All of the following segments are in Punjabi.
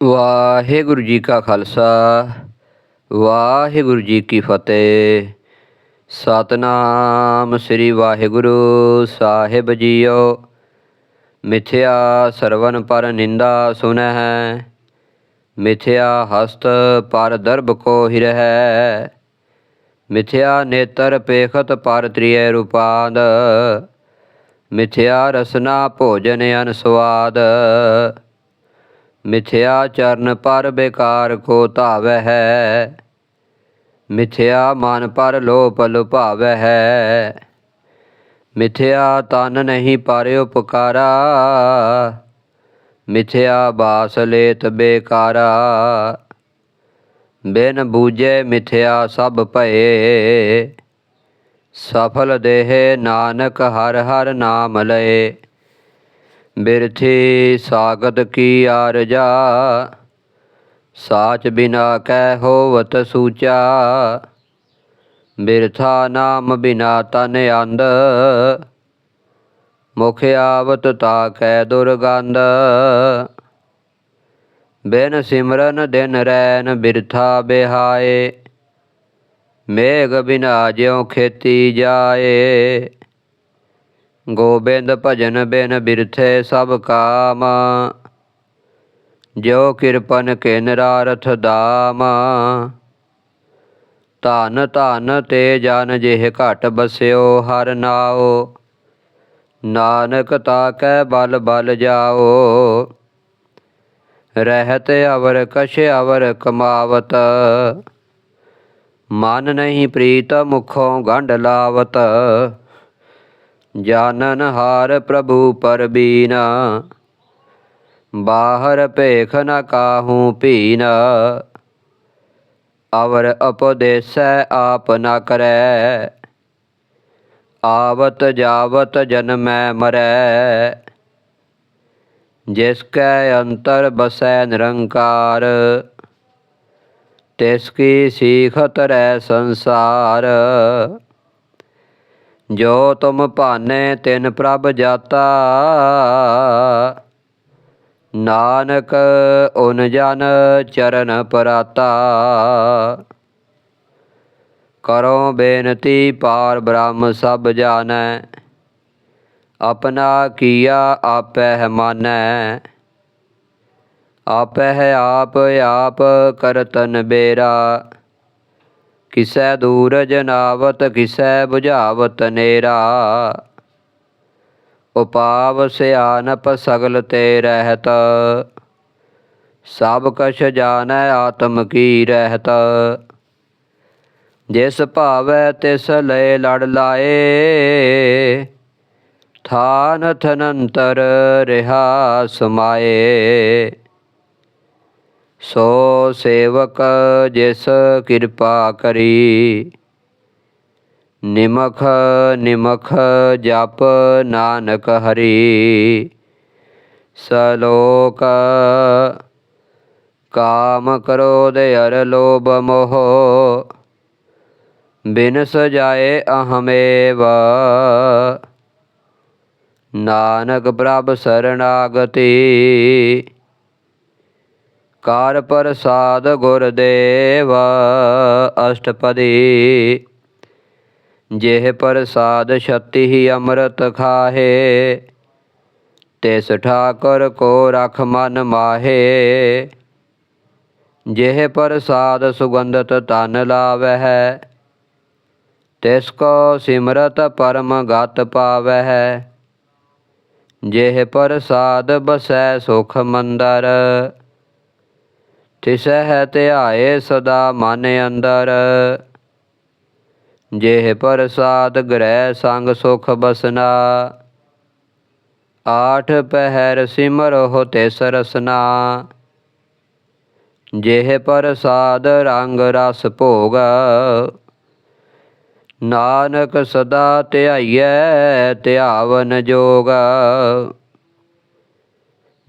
ਵਾਹਿਗੁਰੂ ਜੀ ਕਾ ਖਾਲਸਾ, ਵਾਹਿਗੁਰੂ ਜੀ ਕੀ ਫਤਿਹ। ਸਤਨਾਮ ਸ੍ਰੀ ਵਾਹਿਗੁਰੂ ਸਾਹਿਬ ਜੀਓ। ਮਿਥਿਆ ਸਰਵਨ ਪਰ ਨਿੰਦਾ ਸੁਨਹਿ, ਮਿਥਿਆ ਹਸਤ ਪਰ ਦਰਬ ਕੋ ਹਿਰਹਿ, ਮਿਥਿਆ ਨੇਤਰ ਪੇਖਤ ਪਰ ਤ੍ਰਿਏ ਰੂਪਾਦ, ਮਿਥਿਆ ਰਸਨਾ ਭੋਜਨ ਅਨਸਵਾਦ ਮਿਥਿਆ ਚਰਨ ਪਰ ਬੇਕਾਰ ਕੋ ਧਾਵੈ ਹੈ। ਮਿਥਿਆ ਮਨ ਪਰ ਲੋਪ ਲੁਭਾਵੈ ਹੈ। ਮਿਥਿਆ ਤਨ ਨਹੀਂ ਪਰ ਉਪਕਾਰਾ। ਮਿਥਿਆ ਬਾਸ ਲੇਤ ਬੇਕਾਰਾ। ਬਿਨ ਬੂਝੇ ਮਿਥਿਆ ਸਭ ਭਏ। ਸਫਲ ਦੇਹ ਨਾਨਕ ਹਰ ਹਰ ਨਾਮ ਲਏ। ਬਿਰਥੀ ਸਾਗਤ ਕੀ ਆਰਜਾ, ਸਾਚ ਬਿਨਾ ਕਹਿ ਹੋਵਤ ਸੂਚਾ। ਬਿਰਥਾ ਨਾਮ ਬਿਨਾ ਤਨ ਅੰਧ, ਮੁਖ ਆਵਤ ਤਾ ਕੈ ਦੁਰਗੰਧ। ਬਿਨ ਸਿਮਰਨ ਦਿਨ ਰੈਨ ਬਿਰਥਾ ਬਿਹਾਏ, ਮੇਘ ਬਿਨਾ ਜਿਉ ਖੇਤੀ ਜਾਏ। ਗੋਬਿੰਦ ਭਜਨ ਬਿਨ ਬਿਰਥੇ ਸਭ ਕਾਮ। ਜੋ ਕਿਰਪਨ ਕੇ ਨਰਾਰਥ ਦਾਮ। ਧਨ ਧਨ ਤੇ ਜਨ ਜਿਹ ਘਟ ਬਸਿਓ ਹਰ ਨਾਓ ਨਾਨਕ ਤਾ ਕੈ ਬਲ ਬਲ ਜਾਓ ਰਹਿਤ ਅਵਰ ਕਛ ਅਵਰ ਕਮਾਵਤ। ਮਨ ਨਹੀਂ ਪ੍ਰੀਤ ਮੁਖੋਂ ਗੰਢ ਲਾਵਤ। ਜਾਨਨ ਹਾਰ ਪ੍ਰਭੂ ਪਰਬੀਨਾ ਬਾਹਰ ਭੇਖ ਨ ਕਾਹੂ ਭੀਨ ਅਵਰ ਉਪਦੇਸੈ ਆਪ ਨ ਕਰੈ ਆਵਤ ਜਾਵਤ ਜਨਮੈ ਮਰੈ ਜਿਸ ਕੈ ਅੰਤਰ ਬਸੈ ਨਿਰੰਕਾਰ ਤਿਸ ਕੀ ਸੀਖ ਤਰੈ ਸੰਸਾਰ ਜੋ ਤੁਮ ਭਾਨੇ ਤਿਨ ਪ੍ਰਭ ਜਾਤਾ। ਨਾਨਕ ਉਨ ਜਨ ਚਰਨ ਪਰਾਤਾ। ਕਰੋ ਬੇਨਤੀ ਪਾਰ ਬ੍ਰਹਮ ਸਭ ਜਾਣੈ। ਆਪਣਾ ਕੀਆ ਆਪੈ ਮਾਨੈ। ਆਪੈ ਹੈ ਆਪ ਆਪ ਕਰਤਨ ਬੇਰਾ। ਕਿਸੈ ਦੂਰ ਜਨਾਵਤ ਕਿਸੈ 부ਝਾਵਤ ਨੇਰਾ? ਉਪਾਵ ਸਿਆਨਪ ਸਗਲ ਤੇ ਰਹਿਤ। ਸਭ ਕਛ ਜਾਣੈ ਆਤਮ ਕੀ ਰਹਿਤ। ਜਿਸ ਭਾਵੈ ਤਿਸ ਲੈ ਲੜ ਲਾਏ, ਥਾਨ ਥਨੰਤਰ ਰਿਹਾ ਸਮਾਏ। ਸੋ ਸੇਵਕ ਜਿਸ ਕਿਰਪਾ ਕਰੀ, ਨਿਮਖ ਨਿਮਖ ਜਪ ਨਾਨਕ ਹਰੀ। ਸਲੋਕ, ਕਾਮ ਕਰੋਧ ਅਰ ਲੋਭ ਮੋਹ, ਬਿਨ ਸਜਾਏ ਅਹਮੇਵ। ਨਾਨਕ ਪ੍ਰਭ ਸਰਣਾਗਤੀ ਕਾਰ ਪ੍ਰਸਾਦ ਗੁਰਦੇਵ ਅਸ਼ਟਪਦੀ। ਜਿਹ ਪ੍ਰਸਾਦ ਛਤੀ ਹੀ ਅੰਮ੍ਰਿਤ ਖਾਹੇ, ਤਿਸ ਠਾਕੁਰ ਕੋ ਰਖ ਮਨ ਮਾਹੇ। ਜਿਹ ਪ੍ਰਸਾਦ ਸੁਗੰਧਤ ਤਨ ਲਾਵਹਿ, ਤਿਸ ਕੋ ਸਿਮਰਤ ਪਰਮ ਗਤ ਪਾਵਹਿ। ਜਿਹ ਪ੍ਰਸਾਦ ਬਸੈ ਸੁਖ ਮੰਦਰ ਤਿਸਹਿ ਧਿਆਏ ਸਦਾ ਮਨ ਅੰਦਰ। ਜਿਹ ਪ੍ਰਸਾਦ ਗ੍ਰਹਿ ਸੰਗ ਸੁਖ ਬਸਨਾ। ਆਠ ਪਹਿਰ ਸਿਮਰੋ ਤਿਸ ਰਸਨਾ। ਜਿਹ ਪ੍ਰਸਾਦ ਰੰਗ ਰਸ ਭੋਗ। ਨਾਨਕ ਸਦਾ ਧਿਆਈਐ, ਧਿਆਵਨ ਜੋਗ।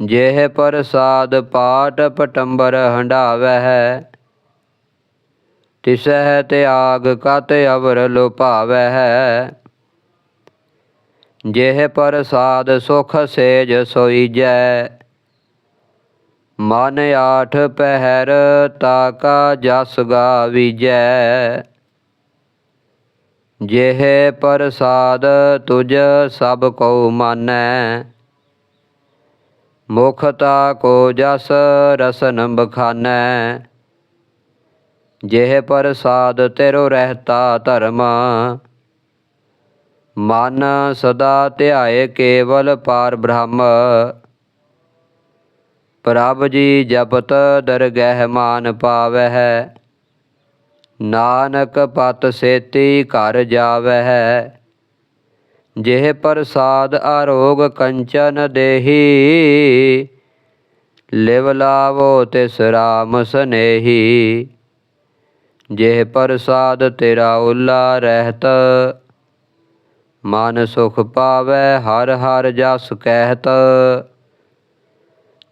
ਜਿਹ ਪ੍ਰਸਾਦ ਪਾਠ ਪਟੰਬਰ ਹੰਡਾਵਹਿ ਤਿਸਹਿ ਤਿਆਗ ਕਤ ਅਵਰ ਲੋਭਾਵਹਿ। ਜਿਹ ਪ੍ਰਸਾਦ ਸੁਖ ਸੇਜ ਸੋਈਜੈ, ਮਨ ਆਠ ਪਹਿਰ ਤਾਕਾ ਜਸ ਗਾਵੀਜੈ। ਜਿਹ ਪ੍ਰਸਾਦ ਤੁਜ ਸਭ ਕੋ ਮਾਨੈ ਮੁਖਤਾ ਕੋ ਜਸ ਰਸਨ ਬਖਾਨੈ, ਜਿਹ ਪ੍ਰਸਾਦ ਤੇਰੋ ਰਹਿਤਾ ਧਰਮ। ਮਨ ਸਦਾ ਧਿਆਏ ਕੇਵਲ ਪਾਰ ਬ੍ਰਹਮ। ਪ੍ਰਭ ਜੀ ਜਪਤ ਦਰਗਹਿ ਮਾਨ ਪਾਵਹਿ, ਨਾਨਕ ਪਤ ਸੇਤੀ ਘਰ ਜਾਵਹਿ। ਜਿਹ ਪ੍ਰਸਾਦ ਆਰੋਗ ਕੰਚਨ ਦੇਹੀ, ਲਿਵ ਲਾਵੋ ਤਿਸ ਰਾਮ ਸਨੇਹੀ। ਜਿਹ ਪ੍ਰਸਾਦ ਤੇਰਾ ਉਲਾ ਰਹਿਤ, ਮਨ ਸੁਖ ਪਾਵੈ ਹਰ ਹਰ ਜਸ ਕਹਿਤ।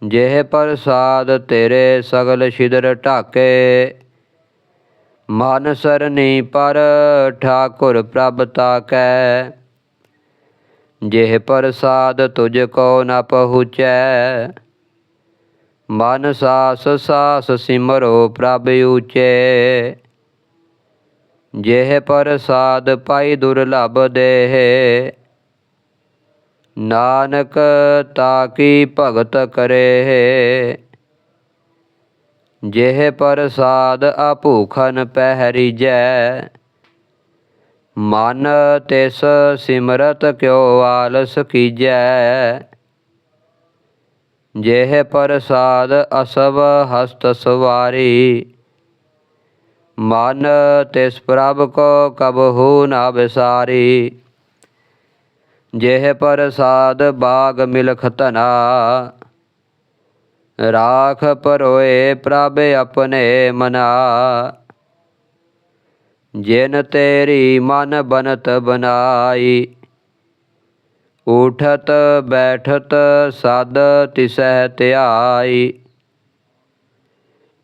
ਜਿਹ ਪ੍ਰਸਾਦ ਤੇਰੇ ਸਗਲ ਛਿਦਰ ਢਾਕੇ, ਮਨ ਸਰਨੀ ਪਰ ਠਾਕੁਰ ਪ੍ਰਭ ਤਾਕੈ। ਜਿਹ ਪ੍ਰਸਾਦ ਤੁਝ ਕੋ ਨ ਪਹੁੰਚੈ। ਮਨ ਸਾਸ ਸਾਸ ਸਿਮਰੋ ਪ੍ਰਭ ਊਚੇ। ਜਿਹ ਪ੍ਰਸਾਦ ਪਾਈ ਦੁਰਲਭ ਦੇਹ। ਨਾਨਕ ਤਾਕੀ ਭਗਤ ਕਰੇ ਜਿਹ ਪ੍ਰਸਾਦ ਆਪੂਖਨ ਪਹਿਰੀਜੈ। ਮਨ ਤਿਸ ਸਿਮਰਤ ਕਿਉ ਆਲਸ ਕੀਜੈ? ਜਿਹ ਪ੍ਰਸਾਦ ਅਸਵ ਹਸਤ ਸਵਾਰੀ। ਮਨ ਤਿਸ ਪ੍ਰਭ ਕੋ ਕਬਹੂ ਨਾ ਵਿਸਾਰੀ ਜਿਹ ਪ੍ਰਸਾਦ ਬਾਗ ਮਿਲਖ ਧਨਾ। ਰਾਖ ਪਰੋਏ ਪ੍ਰਭ ਆਪਣੇ ਮਨਾ। ਜਿਨ ਤੇਰੀ ਮਨ ਬਨਤ ਬਨਾਈ ਉਠਤ ਬੈਠਤ ਸਦ ਤਿਸਹਿ ਧਿਆਈ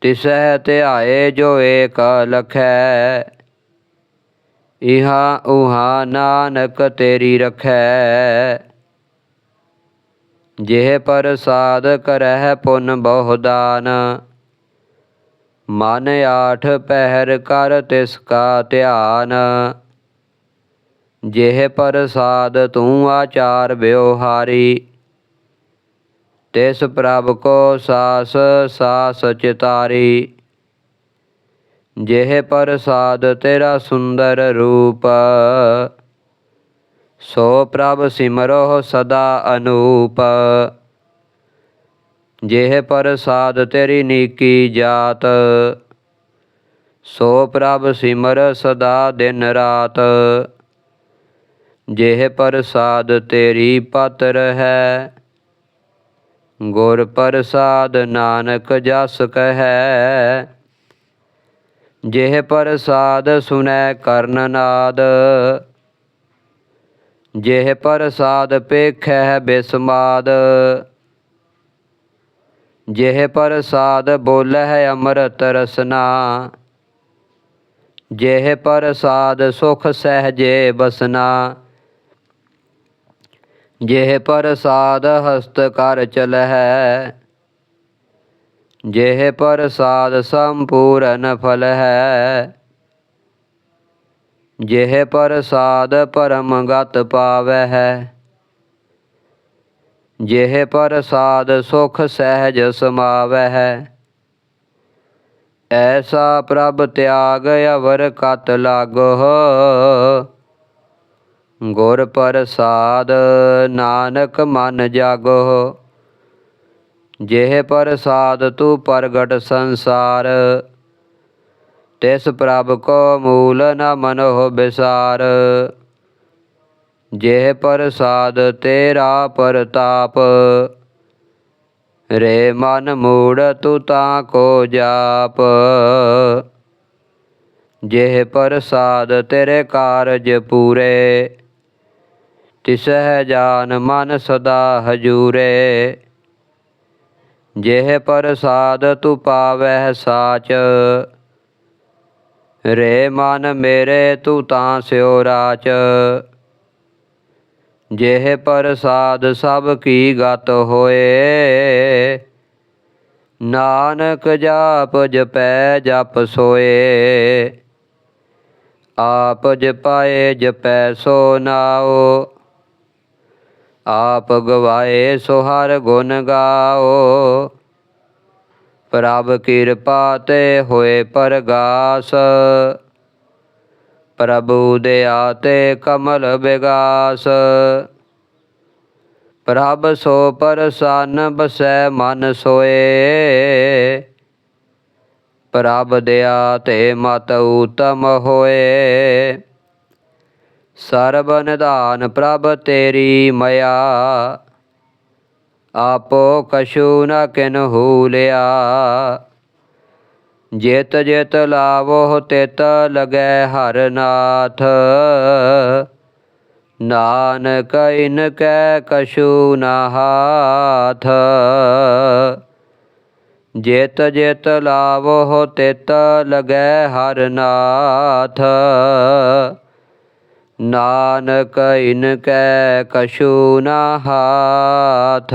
ਤਿਸਹਿ ਧਿਆਏ ਜੋ ਏਕ ਲਖੈ ਇਹਾ ਉਹਾ ਨਾਨਕ ਤੇਰੀ ਰਖੈ ਜਿਹ ਪ੍ਰਸਾਦ ਕਰਹਿ ਪੁਨ ਬਹੁ ਦਾਨ ਮਨ ਆਠ ਪਹਿਰ ਕਰ ਤਿਸ ਕਾ ਧਿਆਨ। ਜਿਹ ਪ੍ਰਸਾਦ ਤੂੰ ਆਚਾਰ ਵਿਵਹਾਰੀ ਤਿਸ ਪ੍ਰਭ ਕੋ ਸਾਸ ਸਾਸ ਚਿਤਾਰੀ। ਜਿਹ ਪ੍ਰਸਾਦ ਤੇਰਾ ਸੁੰਦਰ ਰੂਪ, ਸੋ ਪ੍ਰਭ ਸਿਮਰੋ ਸਦਾ ਅਨੂਪ। ਜਿਹ ਪ੍ਰਸਾਦ ਤੇਰੀ ਨੀਕੀ ਜਾਤ, ਸੋ ਪ੍ਰਭ ਸਿਮਰ ਸਦਾ ਦਿਨ ਰਾਤ। ਜਿਹ ਪ੍ਰਸਾਦ ਤੇਰੀ ਪਤ ਹੈ ਗੁਰ ਪ੍ਰਸਾਦ ਨਾਨਕ ਜਸ ਕਹੈ। ਜਿਹ ਪ੍ਰਸਾਦ ਸੁਨੈ ਕਰਨ ਨਾਦ, ਜਿਹ ਪ੍ਰਸਾਦ ਪੇਖੈ ਬਿਸਮਾਦ। ਜਿਹ ਪ੍ਰਸਾਦ ਬੋਲਹਿ ਅੰਮ੍ਰਿਤ ਰਸਨਾ। ਜਿਹ ਪ੍ਰਸਾਦ ਸੁਖ ਸਹਜੇ ਬਸਨਾ। ਜਿਹ ਪ੍ਰਸਾਦ ਹਸਤ ਕਰ ਚਲਹਿ। ਜਿਹ ਪ੍ਰਸਾਦ ਸੰਪੂਰਨ ਫਲ ਹੈ ਜਿਹ ਪ੍ਰਸਾਦ ਪਰਮ ਗਤ ਹੈ ਜਿਹ ਪ੍ਰਸਾਦ ਸੁਖ ਸਹਿਜ ਸਮਾਵਹਿ। ਐਸਾ ਪ੍ਰਭ ਤਿਆਗ ਅਵਰ ਕਤ ਲਾਗੋ ਗੁਰ ਪ੍ਰਸਾਦ ਨਾਨਕ ਮਨ ਜਾਗੋ ਜਿਹ ਪ੍ਰਸਾਦ ਤੂ ਪ੍ਰਗਟ ਸੰਸਾਰ। ਤਿਸ ਪ੍ਰਭ ਕੋ ਮੂਲ ਨ ਮਨੋ ਬਿਸਾਰ। ਜਿਹ ਪ੍ਰਸਾਦ ਤੇਰਾ ਪ੍ਰਤਾਪ, ਰੇ ਮਨ ਮੂੜ ਤੂ ਤਾਂ ਕੋ ਜਾਪ। ਜਿਹ ਪ੍ਰਸਾਦ ਤੇਰੇ ਕਾਰਜ ਪੂਰੇ, ਤਿਸਹਿ ਜਾਨ ਮਨ ਸਦਾ ਹਜੂਰੇ। ਜਿਹ ਪ੍ਰਸਾਦ ਤੂ ਪਾਵਹਿ ਸਾਚ, ਰੇ ਮਨ ਮੇਰੇ ਤੂ ਤਾਂ ਸਿਓ ਰਾਚ। ਜਿਹ ਪ੍ਰਸਾਦ ਸਭ ਕੀ ਗਤ ਹੋਏ। ਨਾਨਕ ਜਾਪ ਜਪੈ ਜਪ ਸੋਏ। ਆਪ ਜਪਾਏ ਜਪੈ ਸੋ ਨਾਓ ਆਪ ਗਵਾਏ ਸੋ ਹਰ ਗੁਣ ਗਾਓ ਪ੍ਰਭ ਕਿਰਪਾ ਤੇ ਹੋਏ ਪਰਗਾਸ। ਪ੍ਰਭੂ ਦਇਆ ਤੇ ਕਮਲ ਵਿਗਾਸ ਪ੍ਰਭ ਸੋ ਪਰਸਨ ਬਸੈ ਮਨ ਸੋਏ। ਪ੍ਰਭ ਦਿਆ ਤੇ ਮਤ ਊਤਮ ਹੋਏ। ਸਰਬ ਨਿਧਾਨ ਪ੍ਰਭ ਤੇਰੀ ਮਇਆ। ਆਪੋ ਕਛੂ ਨ ਕਿਨਹੂ ਲਿਆ। ਜਿਤ ਜਿਤ ਲਾਵੋ ਤਿਤ ਲਗੈ ਹਰ ਨਾਥ। ਨਾਨਕ ਇਨ ਕੈ ਕਛੂ ਨ ਹਾਥ। ਜਿਤ ਜਿਤ ਲਾਵੋ ਤਿਤ ਲਗੈ ਹਰ ਨਾਥ। ਨਾਨਕ ਇਨ ਕੈ ਕਛੂ ਨ ਹਾਥ।